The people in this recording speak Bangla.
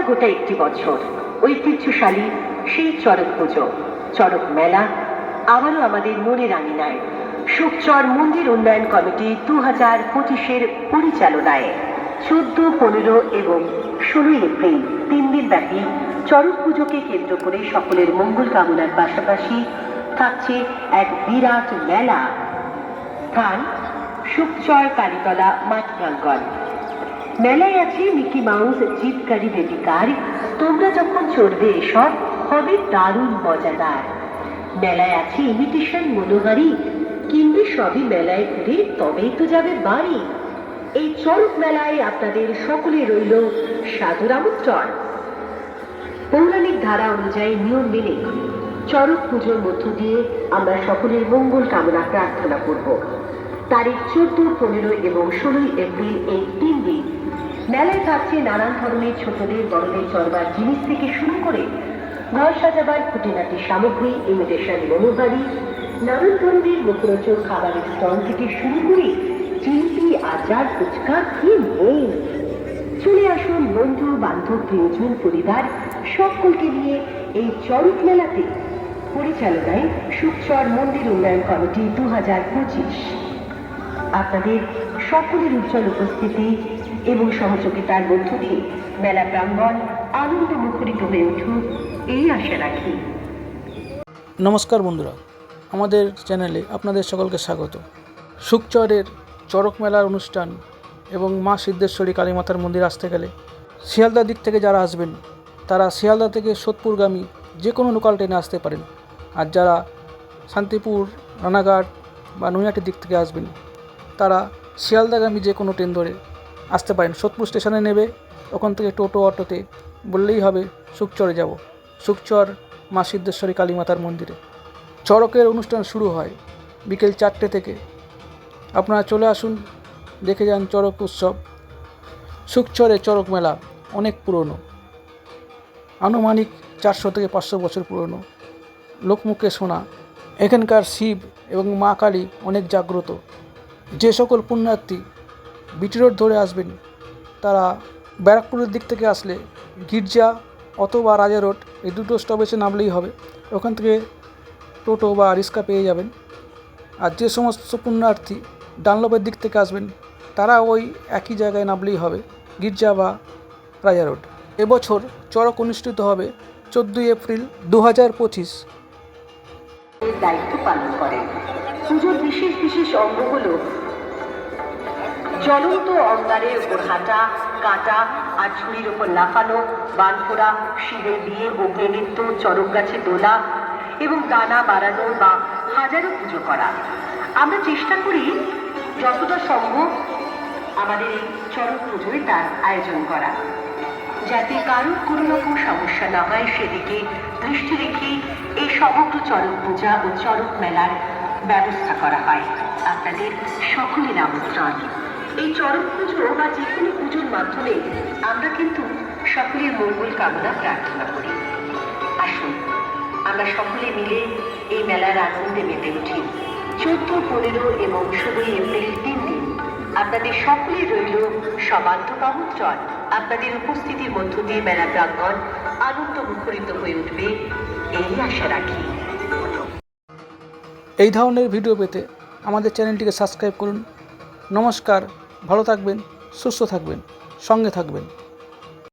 গোটা একটি বছর। ঐতিহ্যশালী সেই চড়ক পুজো চড়ক মেলা, আবারও আমাদের মনে রাঙি নেয়। সুকচর মন্দির উন্নয়ন কমিটি দু হাজার পঁচিশের পরিচালনায় চোদ্দ, পনেরো এবং ষোলোই এপ্রিল তিন দিন ব্যাপী চরক পুজোকে কেন্দ্র করে সকলের মঙ্গল কামনার পাশাপাশি থাকছে এক বিরাট মেলা। স্থান সুখচর কালীতলা মাঠ প্রাঙ্গণ মেলায় আছে মিকি মাউস জিপকারী বেবি কার তোমরা যখন চড়বে এসব, হবে দারুণ মজাদার। মেলায় আছে ইমিটেশন মনোহারি কিনবে সবই মেলায় ঘুরে তবেই তো যাবে বাড়ি। এই চড়ক মেলায় আপনাদের সকলে রইল সাধুর আমন্ত্রণ। পৌরাণিক ধারা অনুযায়ী নিয়ম মেনে চরক পুজোর মধ্য দিয়ে আমরা সকলের মঙ্গল কামনা প্রার্থনা করব। তারিখ চোদ্দ, পনেরো এবং ষোলোই এপ্রিল এই তিন দিন মেলায় থাকছে নানান ধরনের ছোটদের বড়দের চড়বার জিনিস থেকে শুরু করে ঘর সাজাবার খুঁটিনাটি সামগ্রী ইমিটেশন মনোহারি নানান ধরনের মুখরোচক খাবারের স্টল থেকে শুরু করে চিংড়ি আচার, ফুচকা, কি নেই? চলে আসুন বন্ধু, বান্ধব, প্রিয়জন, পরিবার, সকলকে নিয়ে এই চড়ক মেলাতে। পরিচালনায় সুকচর মন্দির উন্নয়ন কমিটি দু পঁচিশ। আপনাদের সকলের উজ্জ্বল উপস্থিতি এবং সহযোগিতার মধ্য দিয়ে মেলা প্রাঙ্গণ আনন্দ মুখরিত হয়ে উঠুক এই আশা রাখি। নমস্কার বন্ধুরা, আমাদের চ্যানেলে আপনাদের সকলকে স্বাগত। সুকচরের চড়ক মেলার অনুষ্ঠান এবং মা সিদ্ধেশ্বরী কালীমাতার মন্দির আসতে গেলে শিয়ালদার দিক থেকে যারা আসবেন, তারা শিয়ালদা থেকে সোদপুরগামী যে কোনো লোকাল ট্রেনে আসতে পারেন। আর যারা শান্তিপুর, রানাঘাট বা নৈহাটির দিক থেকে আসবেন, তারা শিয়ালদাগামী যে কোনো ট্রেন ধরে আসতে পারেন। সোদপুর স্টেশনে নেবে, ওখান থেকে টোটো, অটোতে। বললেই হবে সুকচরে যাব। সুকচর মা সিদ্ধেশ্বরী কালীমাতার মন্দিরে। চড়কের অনুষ্ঠান শুরু হয় বিকেল চারটে থেকে। আপনারা চলে আসুন, দেখে যান চড়ক উৎসব। সুকচরে চড়ক মেলা অনেক পুরনো। আনুমানিক চারশো থেকে পাঁচশো বছর পুরনো। লোকমুখে শোনা এখানকার শিব এবং মা কালী অনেক জাগ্রত। যে সকল পুণ্যার্থী বিটি রোড ধরে আসবেন। তারা ব্যারাকপুরের দিক থেকে আসলে গির্জা অথবা রাজা রোড এই দুটো স্টপেজে নামলেই হবে। ওখান থেকে টোটো বা রিক্সা পেয়ে যাবেন। আর যে সমস্ত পুণ্যার্থী ডানলপের দিক থেকে আসবেন, তারা ওই একই জায়গায় নামলেই হবে, গির্জা বা রাজা রোড। এবছর চড়ক অনুষ্ঠিত হবে চোদ্দোই এপ্রিল দু হাজার পঁচিশ। দায়িত্ব পালন করেন। পুজোর বিশেষ বিশেষ অঙ্গগুলো জ্বলন্ত অঙ্গারের উপর হাঁটা, কাটা আর ঝুড়ির উপর লাফানো বানফোড়া শিবের বিয়ে অগ্নি নৃত্য, চরক গাছে দোলা এবং দানা বাড়ানো বা হাজারো পুজো করা। আমরা চেষ্টা করি যতটা সম্ভব আমাদের এই চরক পুজোয় তার আয়োজন করা। যাতে কারোর কোনো রকম সমস্যা না হয় সেদিকে দৃষ্টি রেখে এই সমগ্র চড়ক পূজা ও চরক মেলার ব্যবস্থা করা হয়। আপনাদের সকলের আমন্ত্রণ। এই চড়ক পুজো বা যে কোনো পুজোর মাধ্যমে আমরা কিন্তু সকলের মঙ্গল কামনা প্রার্থনা করি। আসুন, আমরা সকলে মিলে এই মেলার আনন্দে মেতে উঠি। চোদ্দ, পনেরো এবং ষোলোই এপ্রিল তিন দিন আপনাদের সকলেই রইল আমন্ত্রণ আপনাদের উপস্থিতির মধ্য দিয়ে মেলা প্রাঙ্গণ আনন্দ মুখরিত হয়ে উঠবে এই আশা রাখি। এই ধরনের ভিডিও পেতে আমাদের চ্যানেলটিকে সাবস্ক্রাইব করুন। নমস্কার। ভালো থাকবেন সুস্থ থাকবেন সঙ্গে থাকবেন।